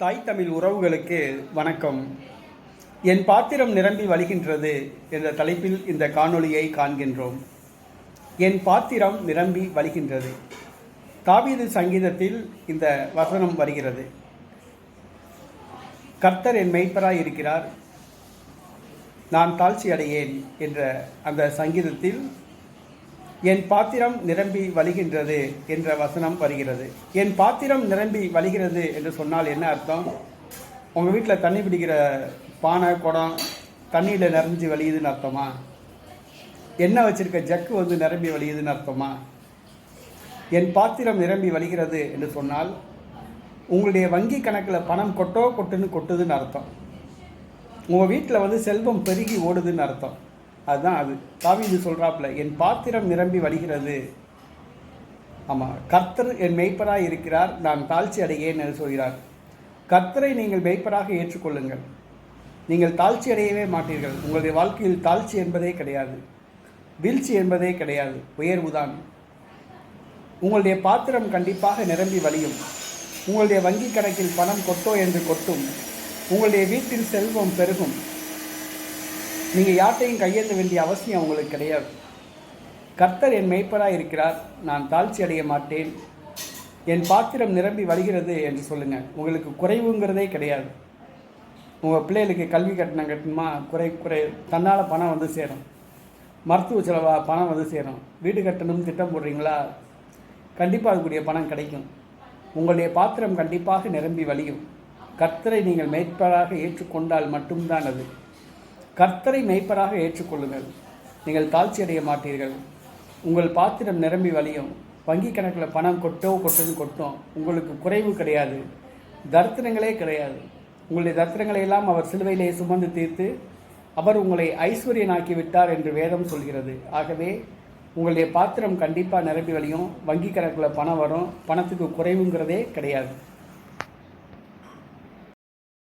தாய் தமிழ் உறவுகளுக்கு வணக்கம். என் பாத்திரம் நிரம்பி வழிகின்றது என்ற தலைப்பில் இந்த காணொளியை காண்கின்றோம். என் பாத்திரம் நிரம்பி வழிகின்றது. தாவீது சங்கீதத்தில் இந்த வசனம் வருகிறது. கர்த்தர் என் மெய்ப்பராய் இருக்கிறார். நான் தாழ்ச்சி அடையேன் என்ற அந்த சங்கீதத்தில் என் பாத்திரம் நிரம்பி வழிகின்றது என்ற வசனம் வருகிறது. என் பாத்திரம் நிரம்பி வழிகிறது என்று சொன்னால் என்ன அர்த்தம்? உங்கள் வீட்டில் தண்ணி பிடிக்கிற பானை குடம் தண்ணியில் நிறைஞ்சு வழியுதுன்னு அர்த்தமா? எண்ணெய் வச்சிருக்க ஜக்கு வந்து நிரம்பி வழியுதுன்னு அர்த்தமா? என் பாத்திரம் நிரம்பி வழிகிறது என்று சொன்னால் உங்களுடைய வங்கி கணக்கில் பணம் கொட்டோ கொட்டுன்னு கொட்டுதுன்னு அர்த்தம். உங்கள் வீட்டில் வந்து செல்வம் பெருகி ஓடுதுன்னு அர்த்தம். அதுதான் அது. தாவீது சொல்கிறாப்புல என் பாத்திரம் நிரம்பி வழிகிறது. ஆமாம் கர்த்தர் என் மெய்ப்பராக இருக்கிறார். நான் தாழ்ச்சி அடையேன் என்று சொல்கிறார். கர்த்தரை நீங்கள் மெய்ப்பராக ஏற்றுக்கொள்ளுங்கள். நீங்கள் தாழ்ச்சி அடையவே மாட்டீர்கள். உங்களுடைய வாழ்க்கையில் தாழ்ச்சி என்பதே கிடையாது. வீழ்ச்சி என்பதே கிடையாது. உயர்வுதான் உங்களுடைய பாத்திரம் கண்டிப்பாக நிரம்பி வழியும். உங்களுடைய வங்கி கணக்கில் பணம் கொட்டோ என்று கொட்டும். உங்களுடைய வீட்டில் செல்வம் பெருகும். நீங்கள் யார்ட்டையும் கையேந்த வேண்டிய அவசியம் உங்களுக்கு கிடையாது. கர்த்தர் என் மெய்ப்பராக இருக்கிறார். நான் தாழ்ச்சி அடைய மாட்டேன். என் பாத்திரம் நிரம்பி வருகிறது என்று சொல்லுங்கள் உங்களுக்கு குறைவுங்கிறதே கிடையாது. உங்கள் பிள்ளைகளுக்கு கல்வி கட்டணம் கட்டணுமா? குறை குறை. தன்னால் பணம் வந்து சேரும். மருத்துவ செலவாக பணம் வந்து சேரும். வீடு கட்டணும் திட்டம் போடுறீங்களா? கண்டிப்பாக அதுக்குரிய பணம் கிடைக்கும். உங்களுடைய பாத்திரம் கண்டிப்பாக நிரம்பி வழியும். கர்த்தரை நீங்கள் மெய்ப்பராக ஏற்றுக்கொண்டால் மட்டும்தான் அது. கர்த்தரை மெய்ப்பராக ஏற்றுக்கொள்ளுங்கள். நீங்கள் தாழ்ச்சி அடைய மாட்டீர்கள். உங்கள் பாத்திரம் நிரம்பி வலியும் வங்கி கணக்கில் பணம் கொட்டோ கொட்டுன்னு கொட்டும். உங்களுக்கு குறைவு கிடையாது. தரித்திரங்களே கிடையாது. உங்களுடைய தரித்திரங்களை எல்லாம் அவர் சிலுவையிலே சுமந்து தீர்த்து அவர் உங்களை ஐஸ்வர்யனாக்கி விட்டார் என்று வேதம் சொல்கிறது. ஆகவே உங்களுடைய பாத்திரம் கண்டிப்பாக நிரம்பி வழியும். வங்கி கணக்கில் பணம் வரும். பணத்துக்கு குறைவுங்கிறதே கிடையாது.